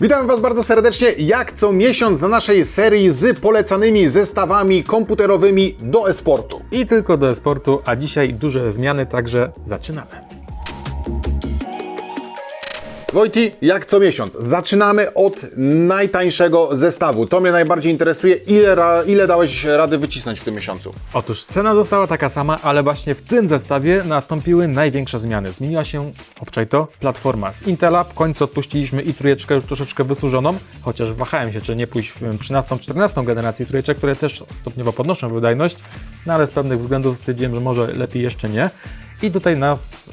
Witam Was bardzo serdecznie, jak co miesiąc na naszej serii z polecanymi zestawami komputerowymi do e-sportu. I tylko do e-sportu, a dzisiaj duże zmiany, także zaczynamy. Wojti, jak co miesiąc, zaczynamy od najtańszego zestawu. To mnie najbardziej interesuje. Ile, ile dałeś rady wycisnąć w tym miesiącu? Otóż cena została taka sama, ale właśnie w tym zestawie nastąpiły największe zmiany. Zmieniła się, obczaj to, platforma z Intela. W końcu odpuściliśmy i trójeczkę już troszeczkę wysłużoną, chociaż wahałem się, czy nie pójść w 13-14 generację trójeczek, które też stopniowo podnoszą wydajność, no ale z pewnych względów stwierdziłem, że może lepiej jeszcze nie. I tutaj nas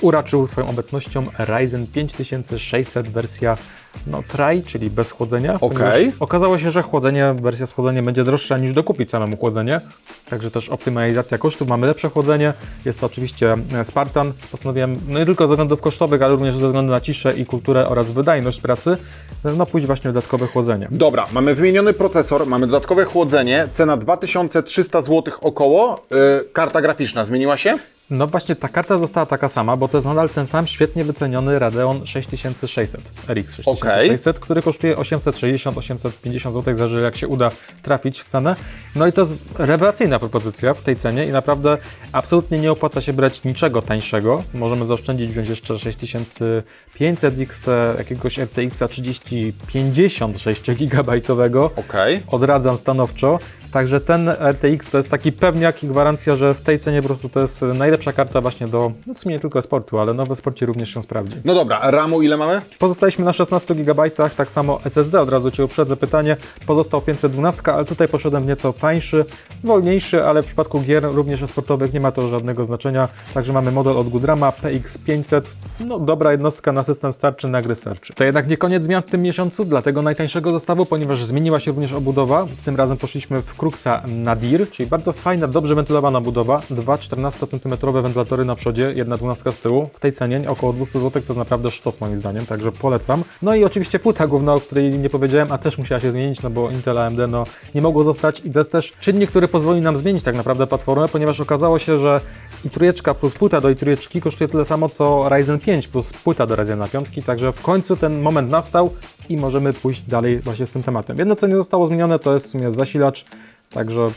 uraczył swoją obecnością Ryzen 5600 wersja no, Tri, czyli bez chłodzenia. Ponieważ Okazało się, że chłodzenie, wersja z chłodzeniem będzie droższa niż dokupić samemu chłodzenie. Także też optymalizacja kosztów, mamy lepsze chłodzenie. Jest to oczywiście e, Spartan. Postanowiłem, no nie tylko ze względów kosztowych, ale również ze względu na ciszę i kulturę oraz wydajność pracy, no pójść właśnie dodatkowe chłodzenie. Dobra, mamy wymieniony procesor, mamy dodatkowe chłodzenie, cena 2300 zł około. Yy, karta graficzna zmieniła się? No właśnie ta karta została taka sama, bo to jest nadal ten sam świetnie wyceniony Radeon 6600 RX 6600, który kosztuje 860-850 zł, zależy jak się uda trafić w cenę. No i to jest rewelacyjna propozycja w tej cenie i naprawdę absolutnie nie opłaca się brać niczego tańszego. Możemy zaoszczędzić, wziąć jeszcze 6500 XT, jakiegoś RTX 3050 6GB. Okej. Odradzam stanowczo. Także ten RTX to jest taki pewniak i gwarancja, że w tej cenie po prostu to jest najlepsza karta właśnie do, no w sumie nie tylko sportu, ale no we sporcie również się sprawdzi. No dobra, RAMu ile mamy? Pozostaliśmy na 16 GB, tak samo SSD, od razu Cię uprzedzę pytanie, pozostał 512, ale tutaj poszedłem w nieco tańszy, wolniejszy, ale w przypadku gier również sportowych nie ma to żadnego znaczenia, także mamy model od Goodrama PX500, no dobra jednostka na system starczy, na gry starczy. To jednak nie koniec zmian w tym miesiącu, dlatego najtańszego zestawu, ponieważ zmieniła się również obudowa, tym razem poszliśmy w Cruxa Nadir, czyli bardzo fajna, dobrze wentylowana budowa, dwa 14 cm wentylatory na przodzie, jedna 12 z tyłu, w tej cenie około 200 zł to naprawdę sztos moim zdaniem, także polecam. No i oczywiście płyta główna, o której nie powiedziałem, a też musiała się zmienić, no bo Intel AMD no, nie mogło zostać i to jest też czynnik, który pozwoli nam zmienić tak naprawdę platformę, ponieważ okazało się, że i trójeczka plus płyta do i trójeczki kosztuje tyle samo co Ryzen 5 plus płyta do Ryzena 5, także w końcu ten moment nastał i możemy pójść dalej właśnie z tym tematem. Jedno co nie zostało zmienione to jest w sumie zasilacz, także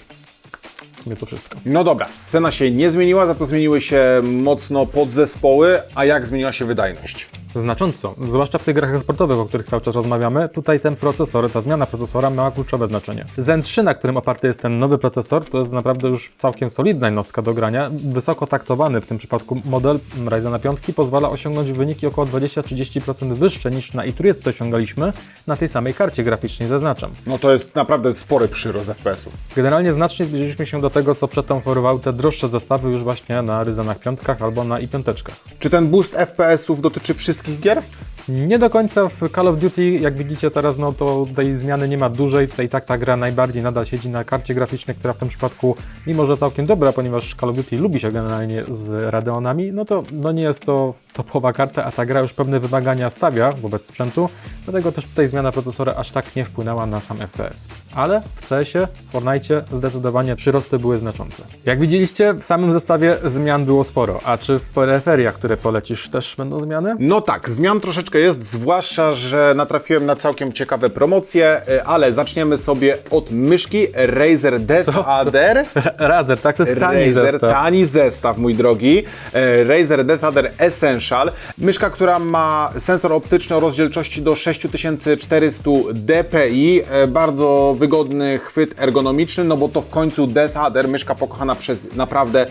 w sumie to wszystko. No dobra, cena się nie zmieniła, za to zmieniły się mocno podzespoły, a jak zmieniła się wydajność? Znacząco, zwłaszcza w tych grach sportowych, o których cały czas rozmawiamy, tutaj ten procesor, ta zmiana procesora miała kluczowe znaczenie. Zen 3, na którym oparty jest ten nowy procesor, to jest naprawdę już całkiem solidna jednostka do grania. Wysoko taktowany w tym przypadku model Ryzena 5 pozwala osiągnąć wyniki około 20-30% wyższe niż na i co osiągaliśmy na tej samej karcie graficznej, zaznaczam. No to jest naprawdę spory przyrost FPS-ów. Generalnie znacznie zbliżyliśmy się do tego, co przedtem oferowały te droższe zestawy już właśnie na Ryzenach 5 albo na i5. Czy ten boost FPS-ów dotyczy wszystkich gier? Nie do końca w Call of Duty, jak widzicie teraz, no to tej zmiany nie ma dużej. Tutaj tak ta gra najbardziej nadal siedzi na karcie graficznej, która w tym przypadku, mimo że całkiem dobra, ponieważ Call of Duty lubi się generalnie z Radeonami, no to no nie jest to topowa karta, a ta gra już pewne wymagania stawia wobec sprzętu, dlatego też tutaj zmiana procesora aż tak nie wpłynęła na sam FPS. Ale w CS-ie, w Fortnite zdecydowanie przyrosty były znaczące. Jak widzieliście, w samym zestawie zmian było sporo, a czy w peryferiach, które polecisz, też będą zmiany? No tak, zmian troszeczkę jest, zwłaszcza, że natrafiłem na całkiem ciekawe promocje, y, ale zaczniemy sobie od myszki Razer Death? Adder. Razer, tak? To jest tani Razer, zestaw. tani zestaw, mój drogi. E, Razer Death Adder Essential. Myszka, która ma sensor optyczny o rozdzielczości do 6400 dpi. E, Bardzo wygodny chwyt ergonomiczny, no bo to w końcu Death Adder, myszka pokochana przez naprawdę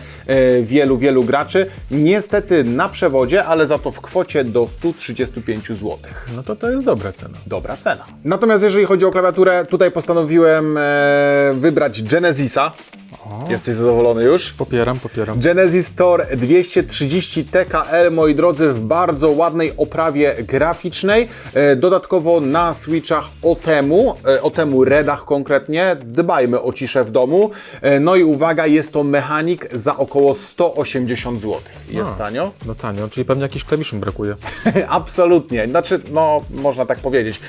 wielu, wielu graczy. Niestety na przewodzie, ale za to w kwocie do 135 zł. No to to jest dobra cena. Dobra cena. Natomiast jeżeli chodzi o klawiaturę, tutaj postanowiłem e, wybrać Genesisa. Jesteś zadowolony już? Popieram, popieram. Genesis Store 230 TKL, moi drodzy, w bardzo ładnej oprawie graficznej. E, Dodatkowo na switchach Otemu, e, Otemu Redach konkretnie, dbajmy o ciszę w domu. E, No i uwaga, jest to mechanik za około 180 zł. Jest A. tanio? No tanio, czyli pewnie jakichś klawiszy brakuje. Absolutnie, znaczy, no, można tak powiedzieć.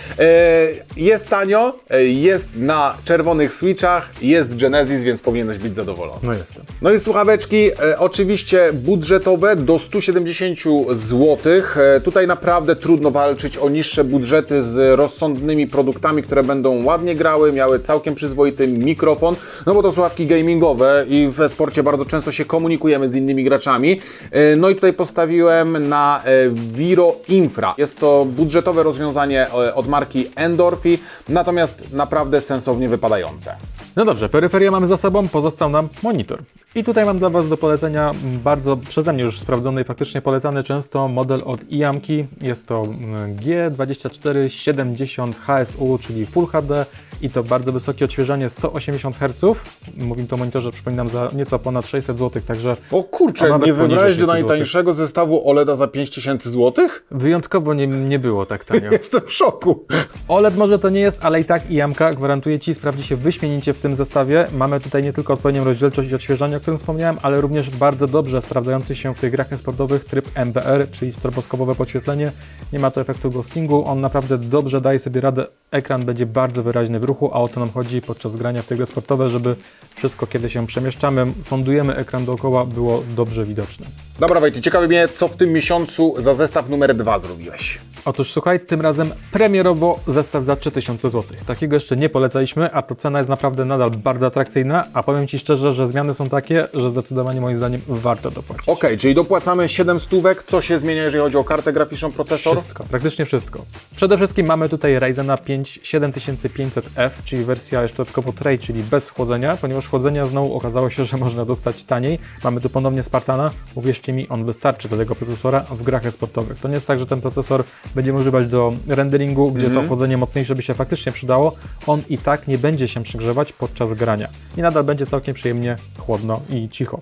Jest tanio, jest na czerwonych switchach, jest Genesis, więc powinieneś być zadowolony. No jestem. No i słuchaweczki, e, oczywiście budżetowe do 170 zł. E, tutaj naprawdę trudno walczyć o niższe budżety z rozsądnymi produktami, które będą ładnie grały, miały całkiem przyzwoity mikrofon, no bo to słuchawki gamingowe i w sporcie bardzo często się komunikujemy z innymi graczami. E, no i tutaj postawiłem na e, Viro Infra. Jest to budżetowe rozwiązanie e, od marki Endorphi, natomiast naprawdę sensownie wypadające. No dobrze, peryferię mamy za sobą, pozostał nam monitor. I tutaj mam dla Was do polecenia bardzo przeze mnie już sprawdzony i faktycznie polecany często model od Iamki. Jest to mm, G2470 HSU, czyli Full HD i to bardzo wysokie odświeżanie 180 Hz. Mówimy to o monitorze, przypominam, za nieco ponad 600 zł, także O kurczę, nie wybrałeś do 600 złotych. najtańszego zestawu OLEDa za 5000 zł? wyjątkowo nie, nie było tak tanio. Jestem w szoku. OLED może to nie jest, ale i tak IMK gwarantuje Ci, sprawdzi się wyśmienicie w tym zestawie. Mamy tutaj nie tylko odpowiednią rozdzielczość i odświeżanie, o którym wspomniałem, ale również bardzo dobrze sprawdzający się w tych grach sportowych tryb MBR, czyli stroboskopowe podświetlenie. Nie ma tu efektu ghostingu, on naprawdę dobrze daje sobie radę. Ekran będzie bardzo wyraźny w ruchu, a o to nam chodzi podczas grania w te gry sportowe, żeby wszystko, kiedy się przemieszczamy, sondujemy ekran dookoła, było dobrze widoczne. Dobra, Wojty, ciekawi mnie, co w tym miesiącu za zestaw numer dwa zrobiłeś. Otóż słuchaj, tym razem premierowo zestaw za 3000 zł. Takiego jeszcze nie polecaliśmy, a to cena jest naprawdę nadal bardzo atrakcyjna, a powiem Ci szczerze, że zmiany są takie, że zdecydowanie moim zdaniem warto dopłacić. Okej, czyli dopłacamy 7 stówek. Co się zmienia, jeżeli chodzi o kartę graficzną, procesor? Wszystko, praktycznie wszystko. Przede wszystkim mamy tutaj Ryzena 5 7500F, czyli wersja jeszcze dodatkowo tray, czyli bez chłodzenia, ponieważ chłodzenia znowu okazało się, że można dostać taniej. Mamy tu ponownie Spartana, uwierzcie mi, on wystarczy do tego procesora w grach sportowych. To nie jest tak, że ten procesor będziemy używać do renderingu, gdzie to chłodzenie mocniejsze by się faktycznie przydało. On i tak nie będzie się przegrzewać podczas grania i nadal będzie całkiem przyjemnie chłodno i cicho.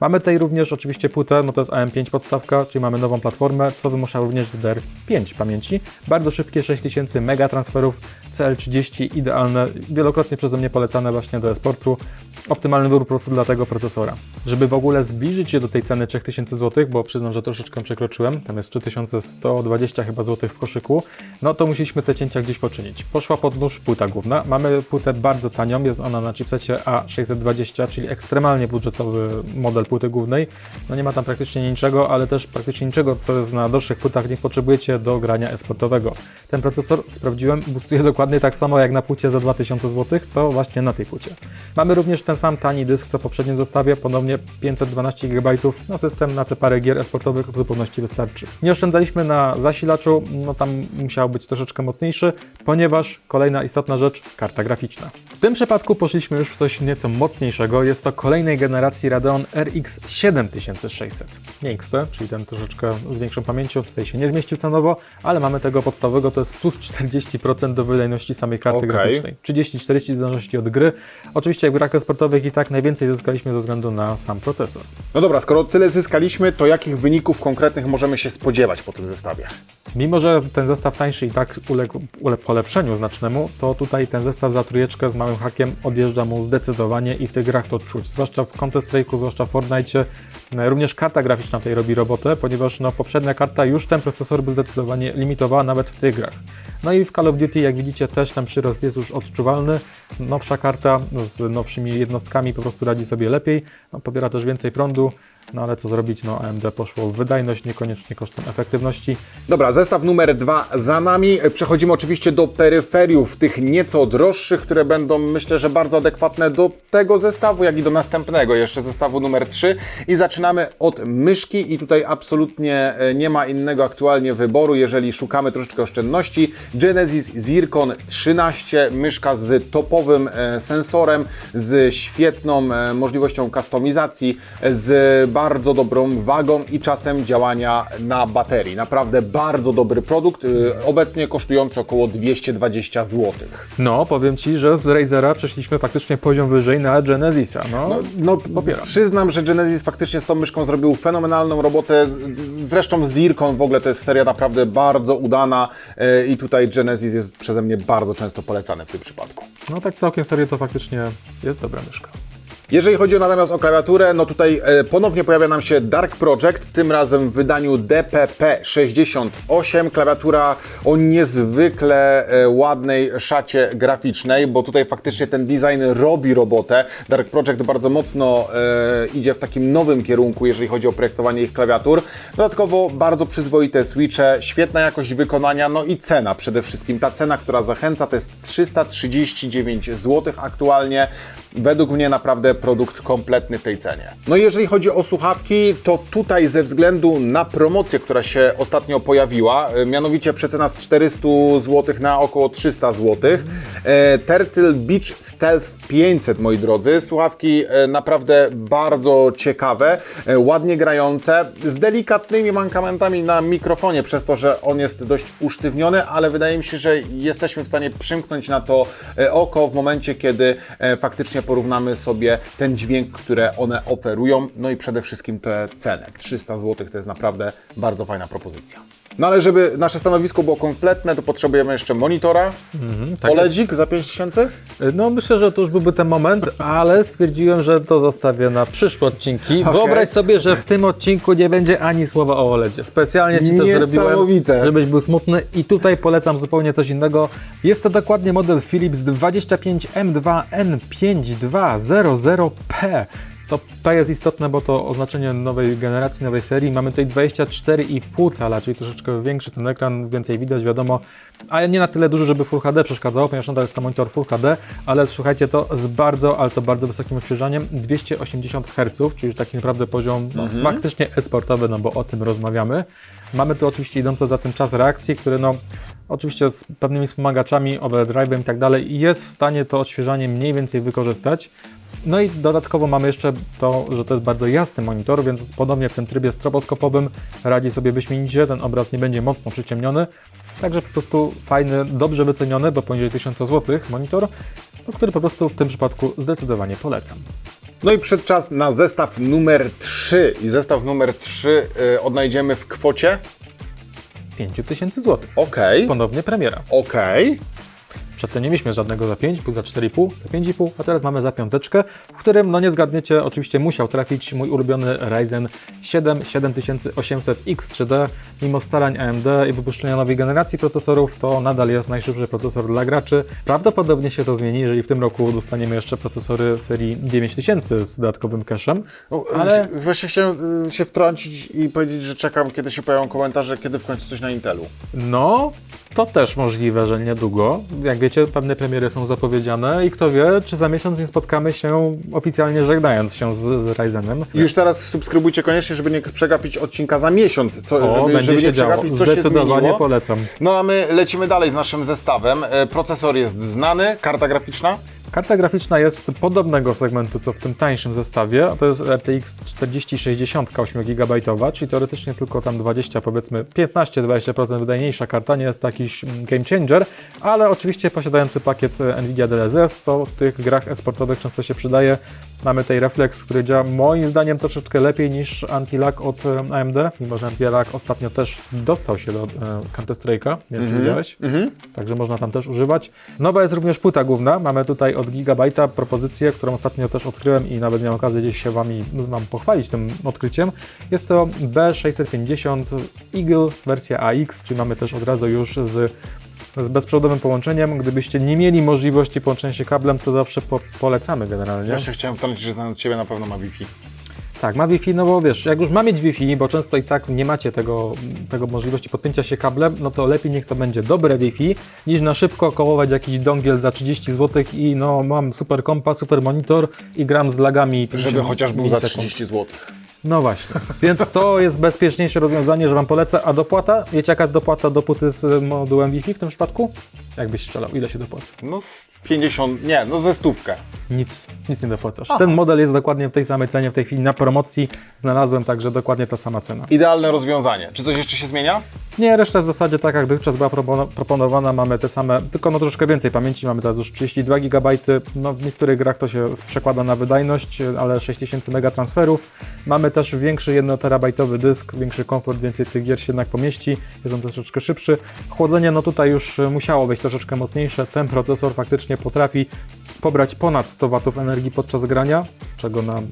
Mamy tutaj również oczywiście płytę, no to jest AM5 podstawka, czyli mamy nową platformę, co wymusza również DDR5 pamięci. Bardzo szybkie 6000 mega transferów, CL30 idealne, wielokrotnie przeze mnie polecane właśnie do e-sportu. Optymalny wybór po prostu dla tego procesora. Żeby w ogóle zbliżyć się do tej ceny 3000 zł, bo przyznam, że troszeczkę przekroczyłem, tam jest 3120 chyba złotych w koszyku, no to musieliśmy te cięcia gdzieś poczynić. Poszła pod nóż płyta główna. Mamy płytę bardzo tanią, jest ona na chipsecie A620, czyli ekstremalnie budżetowy model płyty głównej. No nie ma tam praktycznie niczego, ale też praktycznie niczego, co jest na droższych płytach, nie potrzebujecie do grania e-sportowego. Ten procesor, sprawdziłem, boostuje dokładnie tak samo jak na płycie za 2000 zł, co właśnie na tej płycie. Mamy również ten sam tani dysk, co w poprzednim zestawie, ponownie 512 GB, no system na te parę gier e-sportowych w zupełności wystarczy. Nie oszczędzaliśmy na zasilaczu, no tam musiał być troszeczkę mocniejszy, ponieważ kolejna istotna rzecz, karta graficzna. W tym przypadku poszliśmy już w coś nieco mocniejszego, jest to kolejnej generacji Radeon RX 7600. Nie XT, czyli ten troszeczkę z większą pamięcią, tutaj się nie zmieścił cenowo, ale mamy tego podstawowego, to jest plus 40% do wydajności samej karty Okej. graficznej. 30-40 w zależności od gry. Oczywiście w grach sportowych i tak najwięcej zyskaliśmy ze względu na sam procesor. No dobra, skoro tyle zyskaliśmy, to jakich wyników konkretnych możemy się spodziewać po tym zestawie? Mimo, że ten zestaw tańszy i tak uległ ule- polepszeniu znacznemu, to tutaj ten zestaw za trójeczkę z małym hakiem odjeżdża mu zdecydowanie i w tych grach to czuć. Zwłaszcza w Counter Strike'u, zwłaszcza w Fortnite. E, Również karta graficzna tutaj robi robotę, ponieważ no, poprzednia karta już ten procesor by zdecydowanie limitowała nawet w tych grach. No i w Call of Duty, jak widzicie, też ten przyrost jest już odczuwalny. Nowsza karta z nowszymi jednostkami po prostu radzi sobie lepiej, no, pobiera też więcej prądu. No ale co zrobić, no AMD poszło w wydajność, niekoniecznie kosztem efektywności. Dobra, zestaw numer dwa za nami. Przechodzimy oczywiście do peryferiów, tych nieco droższych, które będą myślę, że bardzo adekwatne do tego zestawu, jak i do następnego, jeszcze zestawu numer 3. I zaczynamy od myszki i tutaj absolutnie e, nie ma innego aktualnie wyboru, jeżeli szukamy troszeczkę oszczędności. Genesis Zircon 13, myszka z topowym e, sensorem, z świetną e, możliwością kustomizacji, z bardzo dobrą wagą i czasem działania na baterii. Naprawdę bardzo dobry produkt, e, obecnie kosztujący około 220 zł. No, powiem Ci, że z Razera przeszliśmy faktycznie poziom wyżej na Genesisa. No, No, no Popieram. przyznam, że Genesis faktycznie z tą myszką zrobił fenomenalną robotę. Zresztą Zircon w ogóle to jest seria naprawdę bardzo udana e, i tutaj Genesis jest przeze mnie bardzo często polecany w tym przypadku. no tak całkiem serio to faktycznie jest dobra myszka. Jeżeli chodzi natomiast o klawiaturę, no tutaj e, ponownie pojawia nam się Dark Project, tym razem w wydaniu DPP68. Klawiatura o niezwykle e, ładnej szacie graficznej, bo tutaj faktycznie ten design robi robotę. Dark Project bardzo mocno e, idzie w takim nowym kierunku, jeżeli chodzi o projektowanie ich klawiatur. Dodatkowo bardzo przyzwoite switche, świetna jakość wykonania, no i cena przede wszystkim. Ta cena, która zachęca, to jest 339 zł aktualnie. Według mnie naprawdę produkt kompletny w tej cenie. No i jeżeli chodzi o słuchawki, to tutaj ze względu na promocję, która się ostatnio pojawiła, e, mianowicie przecena z 400 zł na około 300 zł, Turtle Beach Stealth 500, moi drodzy. Słuchawki e, naprawdę bardzo ciekawe, e, ładnie grające, z delikatnymi mankamentami na mikrofonie, przez to, że on jest dość usztywniony, ale wydaje mi się, że jesteśmy w stanie przymknąć na to e, oko w momencie, kiedy faktycznie porównamy sobie ten dźwięk, które one oferują, no i przede wszystkim tę cenę. 300 zł to jest naprawdę bardzo fajna propozycja. No ale żeby nasze stanowisko było kompletne, to potrzebujemy jeszcze monitora, tak OLEDzik za 5000? No myślę, że to już byłby ten moment, ale stwierdziłem, że to zostawię na przyszłe odcinki. Wyobraź sobie, że w tym odcinku nie będzie ani słowa o OLEDzie. Specjalnie Ci to zrobiłem, żebyś był smutny i tutaj polecam zupełnie coś innego. Jest to dokładnie model Philips 25M2N5200P. To P jest istotne, bo to oznaczenie nowej generacji, nowej serii. Mamy tutaj 24,5 cala, czyli troszeczkę większy ten ekran, więcej widać, wiadomo, ale nie na tyle duży, żeby Full HD przeszkadzało, ponieważ nadal jest to monitor Full HD, ale słuchajcie, to z bardzo, ale to bardzo wysokim odświeżaniem, 280 Hz, czyli taki naprawdę poziom no, faktycznie esportowy, no bo o tym rozmawiamy. Mamy tu oczywiście idące za tym czas reakcji, który no oczywiście z pewnymi wspomagaczami, overdrive'em i tak dalej, jest w stanie to odświeżanie mniej więcej wykorzystać. No i dodatkowo mamy jeszcze to, że to jest bardzo jasny monitor, więc podobnie w tym trybie stroboskopowym radzi sobie wyśmienicie, ten obraz nie będzie mocno przyciemniony. Także po prostu fajny, dobrze wyceniony, bo poniżej 1000 zł monitor, no, który po prostu w tym przypadku zdecydowanie polecam. No i przyszedł czas na zestaw numer 3. I zestaw numer 3 y, odnajdziemy w kwocie. 5000 zł. Okej, Ponownie premiera. okej. Przedtem nie mieliśmy żadnego za 5, był za 4,5, za 5,5, a teraz mamy za piąteczkę, w którym, no nie zgadniecie, oczywiście musiał trafić mój ulubiony Ryzen 7 7800X3D. Mimo starań AMD i wypuszczenia nowej generacji procesorów, to nadal jest najszybszy procesor dla graczy. Prawdopodobnie się to zmieni, jeżeli w tym roku dostaniemy jeszcze procesory serii 9000 z dodatkowym cache'em. No, Ale- ale właśnie chciałem y, się wtrącić i powiedzieć, że czekam, kiedy się pojawią komentarze, kiedy w końcu coś na Intelu. No, to też możliwe, że niedługo. Jak wiecie, pewne premiery są zapowiedziane i kto wie, czy za miesiąc nie spotkamy się oficjalnie żegnając się z, z Ryzenem. Już teraz subskrybujcie koniecznie, żeby nie przegapić odcinka za miesiąc, co, O, żeby, będzie żeby nie przegapić, co się Zdecydowanie zmieniło. polecam. No a my lecimy dalej z naszym zestawem. E, Procesor jest znany, karta graficzna. Karta graficzna jest podobnego segmentu, co w tym tańszym zestawie. To jest RTX 4060 8 GB, czyli teoretycznie tylko tam 20, powiedzmy 15-20% wydajniejsza karta, nie jest jakiś mm, game changer, ale oczywiście posiadający pakiet e, Nvidia DLSS, co w tych grach esportowych często się przydaje. Mamy tutaj Reflex, który działa moim zdaniem troszeczkę lepiej niż Anti-Lag od AMD, mimo że Anti-Lag ostatnio też dostał się do Counter-Strike'a, nie wiem czy widziałeś, także można tam też używać. Nowa jest również płyta główna, mamy tutaj od Gigabajta propozycję, którą ostatnio też odkryłem i nawet miałem okazję gdzieś się Wami Wam pochwalić tym odkryciem. Jest to B650 Eagle wersja AX, czyli mamy też od razu już z z bezprzewodowym połączeniem. Gdybyście nie mieli możliwości połączenia się kablem, to zawsze po polecamy generalnie. Jeszcze chciałem wtrącić, że znając Ciebie na pewno ma Wi-Fi. Tak, ma Wi-Fi, no bo wiesz, jak już ma mieć Wi-Fi, bo często i tak nie macie tego, tego możliwości podpięcia się kablem, no to lepiej niech to będzie dobre Wi-Fi, niż na szybko kołować jakiś dongiel za 30 zł i no mam super kompa, super monitor i gram z lagami. 50 Żeby chociaż był za milisekund. 30 zł. No właśnie, więc to jest bezpieczniejsze rozwiązanie, że Wam polecę. A dopłata? Wiecie jaka jest dopłata do płyty z modułem Wi-Fi w tym przypadku? Jakbyś strzelał, ile się dopłaca? No z 50, nie, no ze stówkę. Nic, nic nie dopłacasz. Ten model jest dokładnie w tej samej cenie w tej chwili na promocji. Znalazłem także dokładnie ta sama cena. Idealne rozwiązanie. Czy coś jeszcze się zmienia? Nie, reszta w zasadzie tak jak dotychczas była proponowana, mamy te same, tylko no troszkę więcej pamięci, mamy teraz już 32 GB, no w niektórych grach to się przekłada na wydajność, ale 6000 mega transferów. Mamy też większy 1 terabajtowy dysk, większy komfort, więcej tych gier się jednak pomieści, jest on troszeczkę szybszy. Chłodzenie no tutaj już musiało być troszeczkę mocniejsze, ten procesor faktycznie potrafi pobrać ponad 100 W energii podczas grania, czego na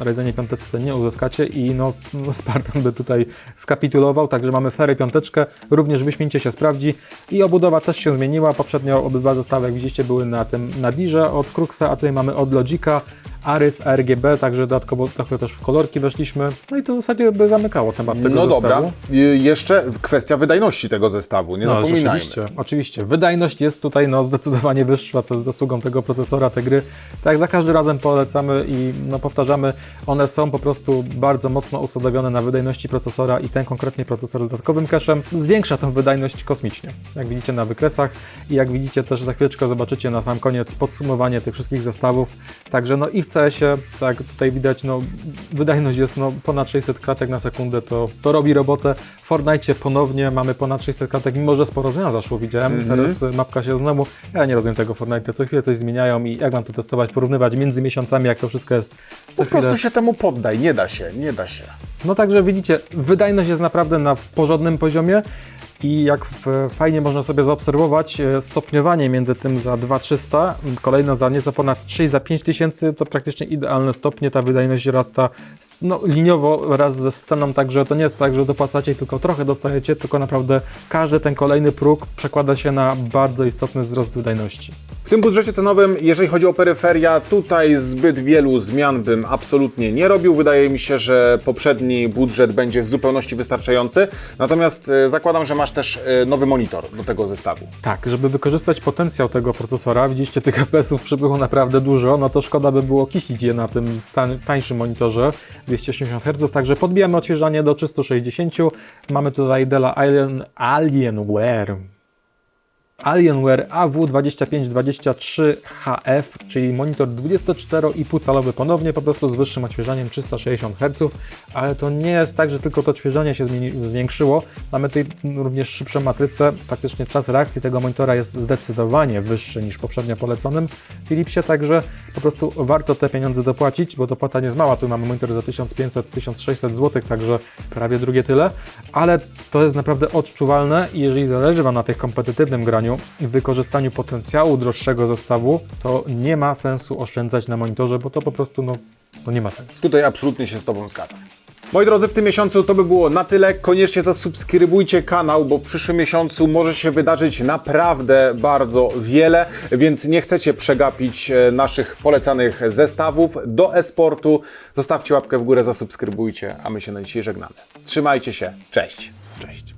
Ryzenie 5 nie uzyskacie. I no, Spartan by tutaj skapitulował, także mamy fery 5 również wyśmienicie się sprawdzi. I obudowa też się zmieniła. Poprzednio obydwa zestawy, jak widzieliście, były na tym na dirze od Kruxa, a tutaj mamy od Logika Arys, ARGB, także dodatkowo trochę też w kolorki weszliśmy, no i to w zasadzie by zamykało temat tego No zestawu. dobra, Y, jeszcze kwestia wydajności tego zestawu, nie No, zapominajmy. Oczywiście, oczywiście. Wydajność jest tutaj no, zdecydowanie wyższa, co jest zasługą tego procesora, te gry. Tak jak za każdym razem polecamy i no, powtarzamy, one są po prostu bardzo mocno usadowione na wydajności procesora i ten konkretnie procesor z dodatkowym cache'em zwiększa tę wydajność kosmicznie. Jak widzicie na wykresach i jak widzicie też za chwileczkę zobaczycie na sam koniec podsumowanie tych wszystkich zestawów. Także no i w CS-ie, tak tutaj widać, no wydajność jest no, ponad 600 klatek na sekundę, to, to robi robotę. W Fortnite ponownie mamy ponad 600 klatek, mimo że sporo zmian zaszło, widziałem. Teraz y, mapka się znowu. Ja nie rozumiem tego Fortnite, co chwilę coś zmieniają i jak mam to testować, porównywać między miesiącami, jak to wszystko jest Po prostu się temu poddaj, nie da się, nie da się. No także widzicie, wydajność jest naprawdę na porządnym poziomie i jak fajnie można sobie zaobserwować e, stopniowanie między tym za 2300, m, kolejno za nieco ponad 3 za 5000 to praktycznie idealne stopnie, ta wydajność rasta no, liniowo wraz ze sceną, także to nie jest tak, że dopłacacie tylko trochę dostajecie, tylko naprawdę każdy ten kolejny próg przekłada się na bardzo istotny wzrost wydajności. W tym budżecie cenowym, jeżeli chodzi o peryferia, tutaj zbyt wielu zmian bym absolutnie nie robił. Wydaje mi się, że poprzedni budżet będzie w zupełności wystarczający. Natomiast e, zakładam, że masz też e, nowy monitor do tego zestawu. Tak, żeby wykorzystać potencjał tego procesora, widzieliście tych FPS-ów przybyło naprawdę dużo, no to szkoda by było kisić je na tym tańszym monitorze 280 Hz, także podbijamy odświeżanie do 360. Mamy tutaj Della Alien, Alienware. Alienware AW2523HF, czyli monitor 24,5 calowy ponownie, po prostu z wyższym odświeżaniem 360 Hz, ale to nie jest tak, że tylko to odświeżanie się zwiększyło. Mamy tutaj również szybsze matryce. Faktycznie czas reakcji tego monitora jest zdecydowanie wyższy niż poprzednio poleconym Philipsie, także po prostu warto te pieniądze dopłacić, bo dopłata nie jest mała. Tu mamy monitor za 1500-1600 zł, także prawie drugie tyle, ale to jest naprawdę odczuwalne i jeżeli zależy Wam na tych kompetytywnym graniu i wykorzystaniu potencjału droższego zestawu, to nie ma sensu oszczędzać na monitorze, bo to po prostu no, no nie ma sensu. Tutaj absolutnie się z Tobą zgadzam. Moi drodzy, w tym miesiącu to by było na tyle. Koniecznie zasubskrybujcie kanał, bo w przyszłym miesiącu może się wydarzyć naprawdę bardzo wiele, więc nie chcecie przegapić e, naszych polecanych zestawów do esportu. Zostawcie łapkę w górę, zasubskrybujcie, a my się na dzisiaj żegnamy. Trzymajcie się, cześć! Cześć.